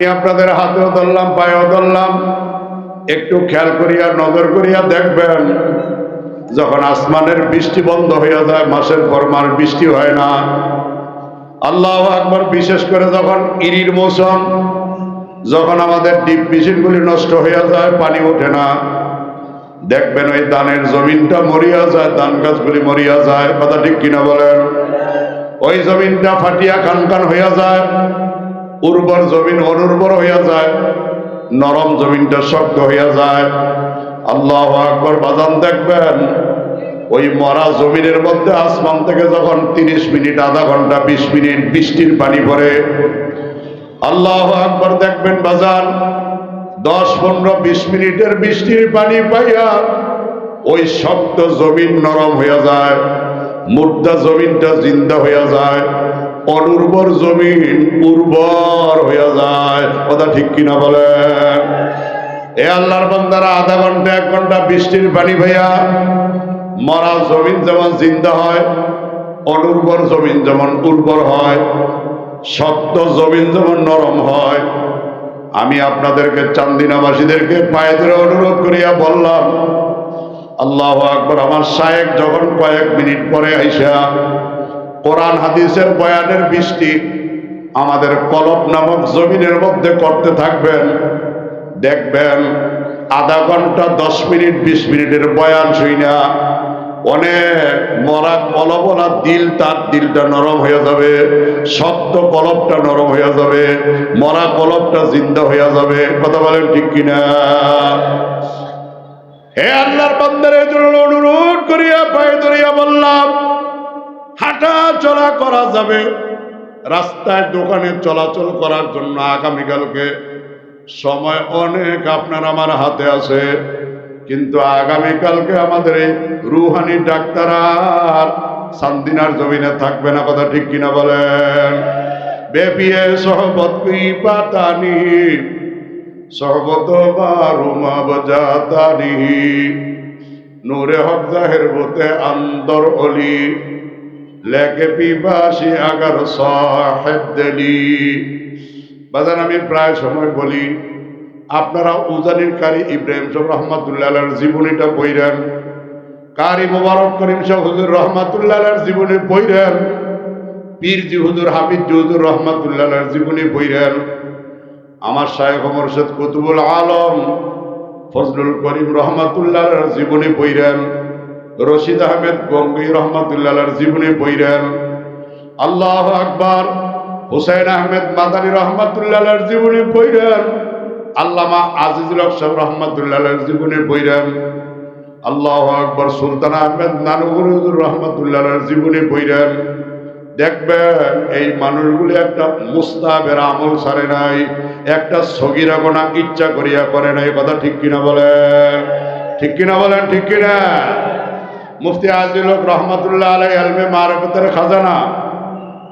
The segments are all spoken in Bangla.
আপনাদের হাতেও ধরলাম, পায়েও ধরলাম। একটু খেয়াল করিয়া, নজর করিয়া দেখবেন, যখন আসমানের বৃষ্টি বন্ধ হইয়া যায়, মাসের পর মাস বৃষ্টি হয় না। আল্লাহ আকবর, বিশেষ করে যখন ইরির মৌসুম, যখন আমাদের ডিপ মেশিনগুলি নষ্ট হইয়া যায়, পানি ওঠে না। দেখবেন ওই ধানের জমিনটা মরিয়া যায়, ধান গাছগুলি মরিয়া যায়, কথা ঠিক কিনা বলেন? ওই জমিনটা ফাটিয়া খান হইয়া যায় উর্বর জমিন অনুর্বর হইয়া যায়, নরম জমিনটা শক্ত হইয়া যায়। আল্লাহ আকবর, বাজান দেখবেন, ওই মরা জমিনের মধ্যে আসমান থেকে যখন তিরিশ মিনিট, আধা ঘণ্টা, বিশ মিনিট বৃষ্টির পানি পড়ে, আল্লাহ আকবর দেখবেন বাজার দশ, পনেরো, বিশ মিনিটের বৃষ্টির পানি পাইয়া ওই শক্ত জমিন নরম হইয়া যায়, মুর্দা জমিনটা জিন্দা হইয়া যায়। অনুর্বর জমিন উর্বর হইয়া যায়। কথা ঠিক কিনা বলেন এ আল্লাহর বান্দারা আধা ঘণ্টা, এক ঘণ্টা বৃষ্টির পানি ভাইয়া মরা জমিন যেমন জিন্দা হয়, অনুর্বর জমিন যেমন উর্বর হয়, শক্ত জমিন যেমন নরম হয়। আমি আপনাদেরকে চান্দিনাবাসীদেরকে পায়ে ধরে অনুরোধ করিয়া বললাম, আল্লাহ আকবর, আমার শায়েক যখন কয়েক মিনিট পরে আইসা কোরআন, হাদিসের বয়ানের বৃষ্টি আমাদের কলব নামক জমিনের মধ্যে করতে থাকবেন। দেখবেন আধা ঘণ্টা, দশ মিনিট, বিশ মিনিটের বয়ান শুই না। অনেক মরা কলবলা দিল, তার দিলটা নরম হয়ে যাবে শক্ত কলবটা নরম হয়ে যাবে, মরা কলবটা জিন্দা হয়ে যাবে। কথা বলেন ঠিক কিনা? হে আল্লাহর বান্দারের জন্য অনুরোধ করিয়া পায়ে ধরিয়া বললাম হাঁটা চলা করা যাবে। রাস্তায় দোকানে চলাচল করার জন্য আগামীকালকে সময় অনেক আপনার আমার হাতে আছে। কিন্তু আগামীকালকে আমাদের এই রুহানি ডাক্তার আর সান্দিনার জমিনে থাকবে না, কথা ঠিক কিনা বলেন? বেপিয়ে সহবত পাতানি, সহবত বারুমা নূরে হক জাহের বতে আন্দর অলি লেকে পিপাসি আগার সাহেব দেলি। বাজান, আমি প্রায় সময় বলি, আপনারা উজানির কারি ইব্রাহিম সাহ রহমাতুল্লাহ জীবনীটা বইরেন। কারি মোবারক করিম শাহ হুজুর রহমাতুল্লাহ জীবনী বইরেন। পীর জি হুজুর হাবিজ জি হুজুর রহমাতুল্লাহ জীবনী বইরেন। আমার শাহেখ মোরশেদ কুতুবুল আলম ফজলুল করিম রহমাতুল্লাহ জীবনী বইরেন। রশিদ আহমেদ গঙ্গি রহমাতুল্লাহর জীবনী বইরেন। আল্লাহ আকবার। হুসাইন আহমেদ মাদানী রহমাতুল্লাহর জীবনী বইরেন। আল্লামা আজিজুল সাহেব রহমাতুল্লাহর জীবনে বইরেন। আল্লাহ আকবর সুলতান আহমেদ নানুগুর রহমতুল্লাহর জীবনী বইরেন। দেখবেন এই মানুষগুলি একটা মুস্তাবের আমল সারে নাই, একটা সগিরা গোনা ইচ্ছা করিয়া করে নাই। কথা ঠিক কিনা বলেন? ঠিক কিনা বলেন? ঠিক কিনা? মুফতি আজিল রহমতুল্লাহ আলাই আলমে মারফতের খাজানা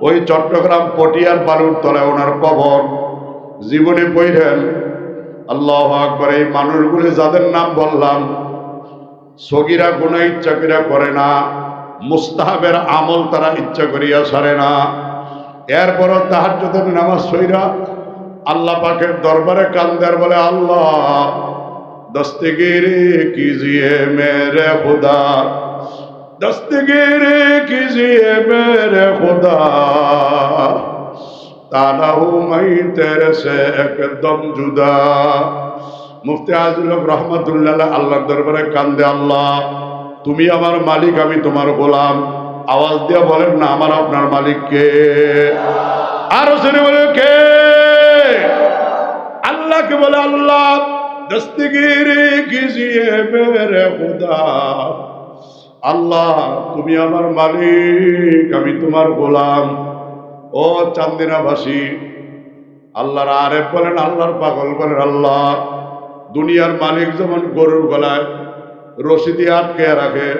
ওই চট্টগ্রাম পটিয়ার বালুর তলায় ওনার কবর। জীবনে পড়লেন আল্লাহ আকবর, এই মানুষগুলি যাদের নাম বললাম, সগিরা গুণা ইচ্ছা করিয়া করে না, মুস্তাহাবের আমল তারা ইচ্ছা করিয়া সারে না। এরপরও তাহার যদি নামাজ সইরা আল্লাহ পাকের দরবারে কান্দার বলে, আল্লাহ, দস্তগিরি কিজিয়ে মেরে খুদা দস্তগিরি কিসি মেরে খুদা। তালা মাই তেরে একদম জুদা। মুফতি আজুল রহমতুল্লাহ আল্লাহ দরবারে কান্দে, আল্লাহ, তুমি আমার মালিক, আমি তোমার গোলাম। আওয়াজ দিয়া বলেন, না, আমার আপনার মালিক কে? আরও শুনে বলে, কে? আল্লাহকে বলে, আল্লাহ, দস্তগিরি কিজিয়ে মেরে খুদা। আল্লাহ, তুমি আমার মালিক, আমি তোমার গোলাম। ও চান্দিনাবাসী, আল্লাহর আরেফ বলেন, আল্লাহর পাগল বলেন, আল্লাহ, দুনিয়ার মালিক যেমন গরুর গলায় রশি দিয়ে আটকে রাখে,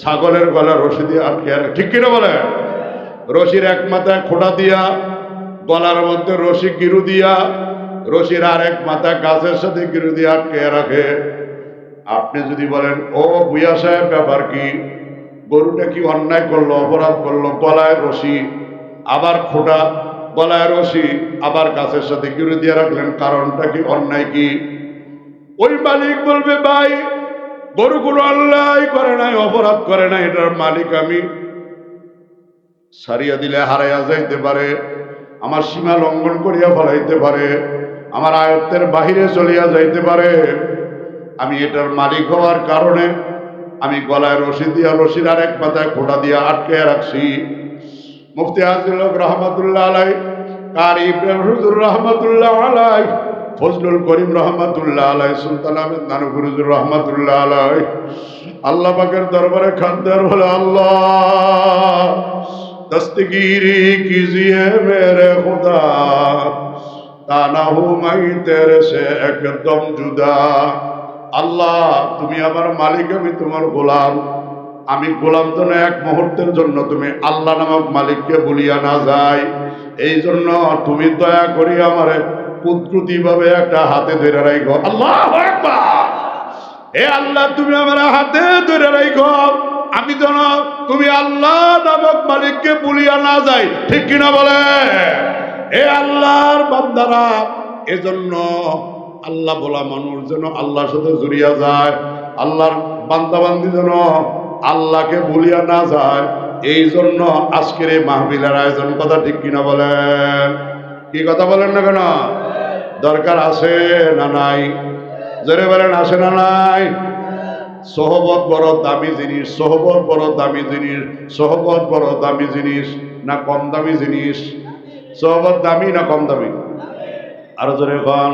ছাগলের গলায় রশি দিয়ে আটকে রাখে, ঠিক কিনা বলে রশির এক মাথায় খোঁটা দিয়া, গলার মধ্যে রশি গিরু দিয়া, রশির আর এক মাথা গাছের সাথে গিরু দিয়ে আটকে রাখে। আপনি যদি বলেন, ও বুয়া সাহেব, ব্যাপার কি? গরুটা কি অন্যায় করল, অপরাধ করল? গলায় রশি, আবার খোটা, গলায় রশি, আবার গাছের সাথে গিরে দিয়ে রাখলেন, কারণটা কি অন্যায় কি? ওই মালিক বলবে, ভাই, গরুগুলো অন্যায় করে নাই, অপরাধ করে নাই, এটার মালিক আমি। সারিয়া দিলে হারাইয়া যাইতে পারে, আমার সীমা লঙ্ঘন করিয়া ফলাইতে পারে, আমার আয়ত্তের বাহিরে চলিয়া যাইতে পারে। আমি এটার মালিক হওয়ার কারণে আমি গলায় রশি দিয়া রশির আর এক পাতায় ফোটা দিয়ে আটকে রাখছি। মুফতি আজিল রহমতুল্লাহ আলাই কার ইব্রাহিমুর রহমতুল্লাহ আলাই ফজলুল করিম রহমতুল্লাহ আলাই সুলতান আহমেদ নানুকুরুজুর রহমতুল্লাহ আলাই আল্লাহ পাকের দরবারে খান্দার হল আল্লাহ, দস্তগিরি কিজিয়ে মেরে খুদা? তা না হু মাই তেরে সে একদম জুদা। আল্লাহ, তুমি আমার মালিক, আমি তোমার গোলাম। আমি গোলাম তো না এক মুহূর্তের জন্য তুমি আল্লাহ নামক মালিককে বলিয়া না যাই। এই জন্য তুমি দয়া করি আমারে কুদরতি ভাবে একটা হাতে ধরে রাখো আল্লাহ এ আল্লাহ, তুমি আমার হাতে ধরে রাখো আমি যেন তুমি আল্লাহ নামক মালিককে বলিয়া না যাই। ঠিক কিনা বলে এ আল্লাহর বান্দারা, এজন্য আল্লাহ বলা মানুষ যেন আল্লাহর সাথে জড়িয়া যায়, আল্লাহর বান্দাবান্দি যেন আল্লাহকে বলিয়া না যায় এই জন্য আজকের এই মাহবিলের আয়োজন কথা ঠিক কিনা বলেন? কি কথা বলেন না কেন? দরকার আছে না নাই? জোরে বলেন, আছে না নাই? সহবত বড় দামি জিনিস, সহবত বড় দামি জিনিস, সহবত বড় দামি জিনিস না কম দামি জিনিস? সহবত দামি না কম দামি? আরও জোরে কন।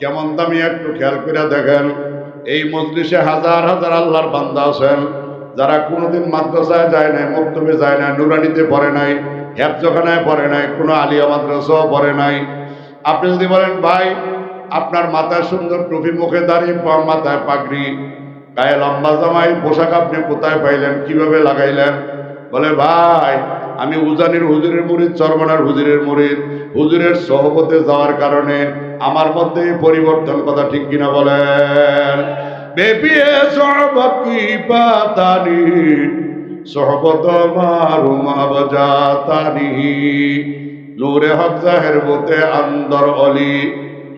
কেমন দামি একটু খেয়াল করে দেখেন, এই মজলিসে হাজার হাজার আল্লাহর বান্দা আছেন, যারা কোনোদিন মাদ্রাসায় যায় নাই, মক্তবে যায় নাই, নুরানিতে পড়ে নাই হ্যাপজখানায় পড়ে নাই, কোনো আলিয়া মাদ্রাসাও পড়ে নাই। আপনি যদি বলেন, ভাই, আপনার মাথায় সুন্দর টুপি মুখে দাঁড়িয়ে মাথায় পাগড়ি, গায়ে লম্বা জামাই, পোশাক আপনি কোথায় পাইলেন, কীভাবে লাগাইলেন? বলে, ভাই, আমি উজানির হুজুরের মুরিদ, চরমনার হুজুরের মুরিদ। হুজুরের সহবতে যাওয়ার কারণে আমার মধ্যে পরিবর্তন কথা ঠিক কিনা বলেন বেপিয়ে সহবত কি পাতানি? সহবত মারুমা বাজাতানি। নূরে হক জাহের বোতে আন্দর অলি।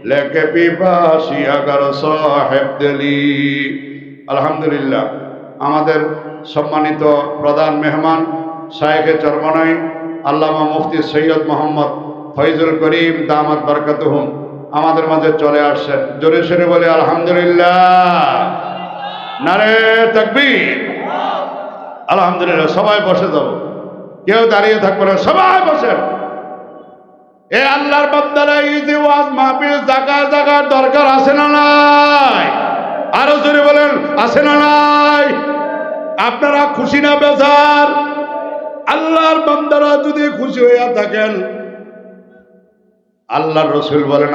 লেকে পিপাসি আগার সাহেব দিলি। আলহামদুলিল্লাহ, আমাদের সম্মানিত প্রধান মেহমান, শায়েখে চরমনাই, আল্লামা মুফতি সৈয়দ মোহাম্মদ ফৈজুল করিম দামাত বরকতহুম। আমাদের মাঝে চলে আসছেন। জোরে সরে বলে, আলহামদুলিল্লাহ। নারে আলহামদুলিল্লাহ, সবাই বসে যাব কেউ দাঁড়িয়ে থাকবে না, সবাই বসেন। এ আল্লাহর বান্দারা যে ওয়াজ মাহফিল জায়গা জায়গার দরকার আছে না নাই? আরও জোরে বলেন, আছে না নাই? আপনারা খুশি না বেজার? আল্লাহর বান্দারা যদি খুশি হইয়া থাকেন, আল্লাহর রসুল বলেন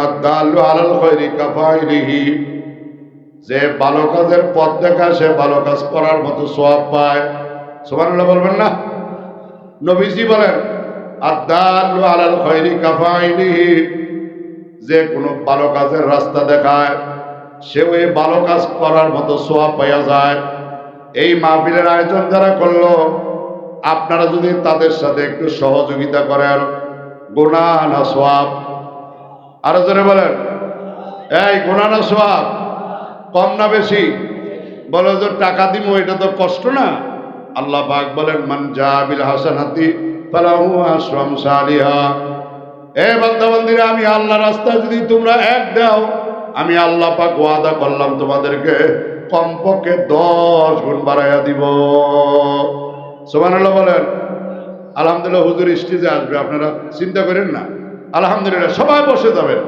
যে ভালো কাজের পথ দেখা সে ভালো কাজ করার মতো সোয়াব পায়। সুবহানাল্লাহ বলবেন না? নবীজি বলেন আদাল্লু আলাল খৈরি কাফাইলিহি। যে কোনো ভালো কাজের রাস্তা দেখায় সে ওই ভালো কাজ করার মতো সোয়াব পাইয়া যায়। এই মাহফিলের আয়োজন যারা করল, আপনারা যদি তাদের সাথে একটু সহযোগিতা করেন গোনা না সোয়াব। আরও জোরে বলেন। এই গোনা না সোয়াব, কম না বেশি। বলো যে টাকা দিব এটা তো কষ্ট না। আল্লাহ পাক বলেন, মান জাবিল হাসানাতি ফালাহু আশরাম সালিহা। এ বান্দাবান্দিরা, আমি আল্লাহ রাস্তায় যদি তোমরা এক দাও, আমি আল্লাহ পাক ওয়াদা করলাম তোমাদেরকে। কমপক্ষে দশ গুণ বাড়াইয়া দিব। সোমানুল্লাহ বলেন, আলহামদুলিল্লাহ হুজুর স্টেজে আসবে, আপনারা চিন্তা করেন না। আলহামদুলিল্লাহ, সবাই বসে যাবেন।